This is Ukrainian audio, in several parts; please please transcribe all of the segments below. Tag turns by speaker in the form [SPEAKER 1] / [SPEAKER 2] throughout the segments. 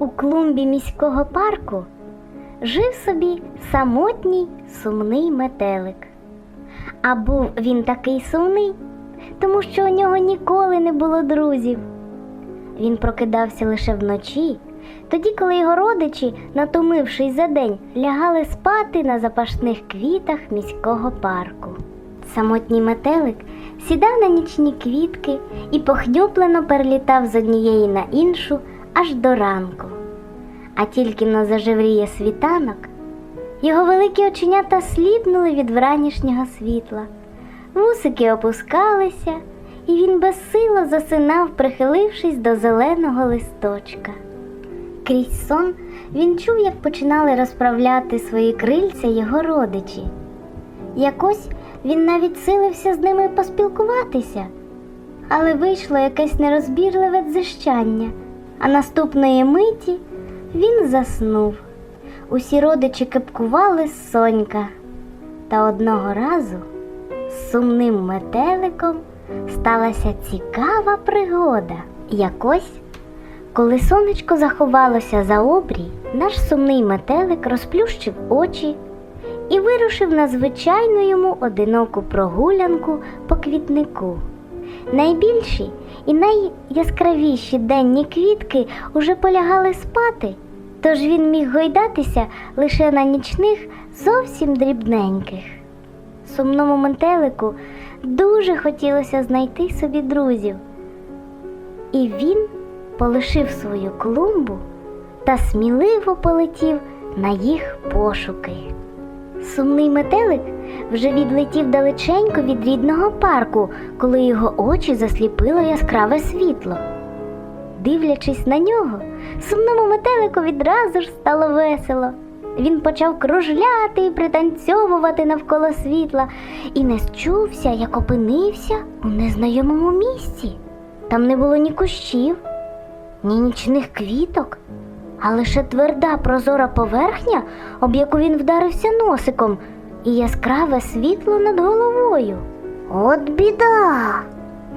[SPEAKER 1] У клумбі міського парку жив собі самотній сумний метелик. А був він такий сумний, тому що у нього ніколи не було друзів. Він прокидався лише вночі, тоді, коли його родичі, натомившись за день, лягали спати на запашних квітах міського парку. Самотній метелик сідав на нічні квітки і похнюплено перелітав з однієї на іншу аж до ранку. А тільки но зажевріє світанок, його великі оченята сліпнули від вранішнього світла, вусики опускалися, і він безсило засинав, прихилившись до зеленого листочка. Крізь сон він чув, як починали розправляти свої крильця його родичі. Якось він навіть силився з ними поспілкуватися, але вийшло якесь нерозбірливе дзищання, а наступної миті він заснув. Усі родичі кепкували сонька. Та одного разу з сумним метеликом сталася цікава пригода. Якось, коли сонечко заховалося за обрій, наш сумний метелик розплющив очі і вирушив на звичайну йому одиноку прогулянку по квітнику. Найбільші і найяскравіші денні квітки уже полягали спати, тож він міг гойдатися лише на нічних зовсім дрібненьких. Сумному метелику дуже хотілося знайти собі друзів, і він полишив свою клумбу та сміливо полетів на їх пошуки. Сумний метелик вже відлетів далеченько від рідного парку, коли його очі засліпило яскраве світло. Дивлячись на нього, сумному метелику відразу ж стало весело. Він почав кружляти і пританцьовувати навколо світла і не счувся, як опинився у незнайомому місці. Там не було ні кущів, ні нічних квіток, а лише тверда прозора поверхня, об яку він вдарився носиком, і яскраве світло над головою. От біда,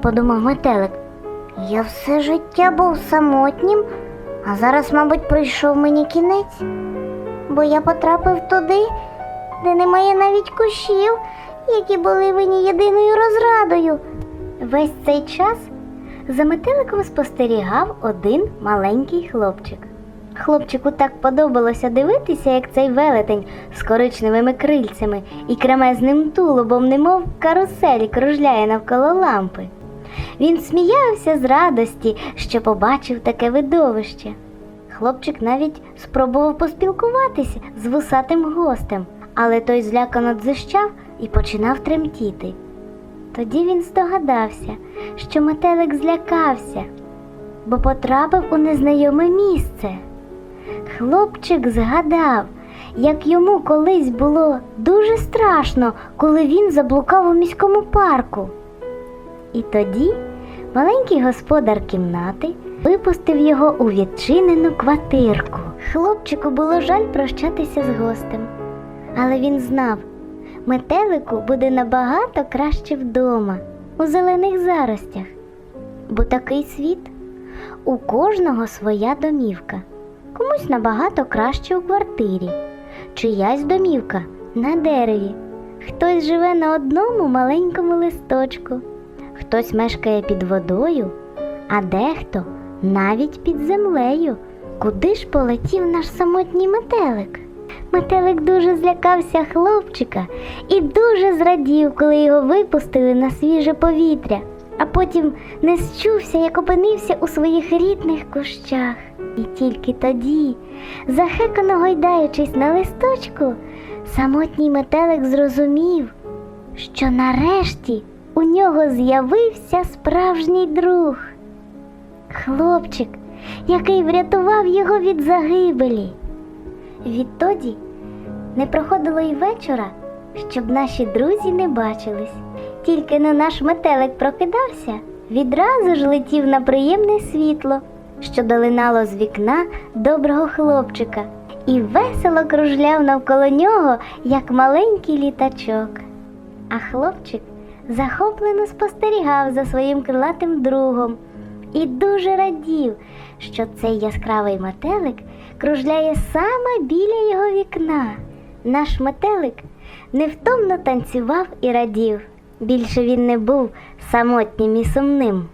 [SPEAKER 1] подумав метелик. Я все життя був самотнім, а зараз, мабуть, прийшов мені кінець, бо я потрапив туди, де немає навіть кущів, які були мені єдиною розрадою. Весь цей час за метеликом спостерігав один маленький хлопчик. Хлопчику так подобалося дивитися, як цей велетень з коричневими крильцями і кремезним тулубом, немов каруселі, кружляє навколо лампи. Він сміявся з радості, що побачив таке видовище. Хлопчик навіть спробував поспілкуватися з вусатим гостем, але той злякано дзищав і починав тремтіти. Тоді він здогадався, що метелик злякався, бо потрапив у незнайоме місце. Хлопчик згадав, як йому колись було дуже страшно, коли він заблукав у міському парку. І тоді маленький господар кімнати випустив його у відчинену квартирку. Хлопчику було жаль прощатися з гостем, але він знав, метелику буде набагато краще вдома, у зелених заростях, бо такий світ у кожного своя домівка, комусь набагато краще у квартирі, чиясь домівка на дереві, хтось живе на одному маленькому листочку. Хтось мешкає під водою, а дехто навіть під землею. Куди ж полетів наш самотній метелик? Метелик дуже злякався хлопчика і дуже зрадів, коли його випустили на свіже повітря, а потім не счувся, як опинився у своїх рідних кущах. І тільки тоді, захекано гойдаючись на листочку, самотній метелик зрозумів, що нарешті у нього з'явився справжній друг. Хлопчик, який врятував його від загибелі. Відтоді не проходило й вечора, щоб наші друзі не бачились. Тільки на наш метелик прокидався, відразу ж летів на приємне світло, що долинало з вікна доброго хлопчика, і весело кружляв навколо нього, як маленький літачок. А хлопчик захоплено спостерігав за своїм крилатим другом і дуже радів, що цей яскравий метелик кружляє саме біля його вікна. Наш метелик невтомно танцював і радів. Більше він не був самотнім і сумним.